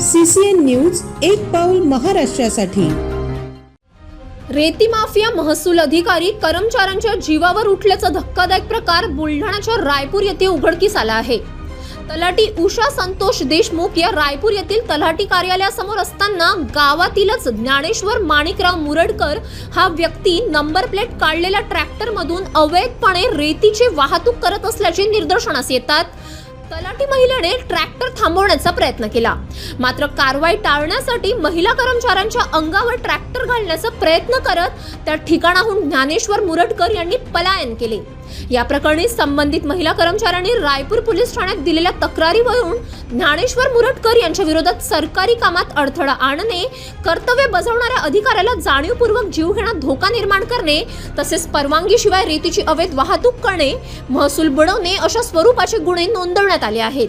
CCN news एक पाऊल महाराष्ट्रासाठी. रेती माफिया महसूल अधिकारी कर्मचाऱ्यांच्या जीवावर उठल्याचा धक्कादायक प्रकार बुलढाण्याच्या रायपूर येथे उघडकीस आला आहे. तलाठी उषा संतोष देशमुख या रायपूर येथील तलाठी कार्यालयासमोर असताना गावातीलच ज्ञानेश्वर माणिकराव मुरडकर हा व्यक्ती नंबर प्लेट काढलेल्या ट्रॅक्टरमधून अवैधपणे रेतीची वाहतूक करत असल्याचे निदर्शनास येतात. तलाठी महिलेने ट्रॅक्टर थांबवण्याचा प्रयत्न केला. मात्र कारवाई टाळण्यासाठी महिला कर्मचाऱ्यांच्या अंगावर ट्रॅक्टर घालण्याचा प्रयत्न करत त्या ठिकाणाहून ज्ञानेश्वर मुरटकर यांनी पलायन केले. या प्रकरणी संबंधित महिला कर्मचाऱ्यांनी रायपूर पोलीस ठाण्यात दिलेल्या तक्रारीवरून ज्ञानेश्वर मुरटकर यांच्या विरोधात सरकारी कामात अडथळा आणणे कर्तव्य बजावणाऱ्या अधिकाऱ्याला जाणीवपूर्वक जीवघेणा धोका निर्माण करणे तसेच परवानगीशिवाय रेतीची अवैध वाहतूक करणे महसूल बुडवणे अशा स्वरूपाचे गुन्हे नोंदवण्यात आले आहेत.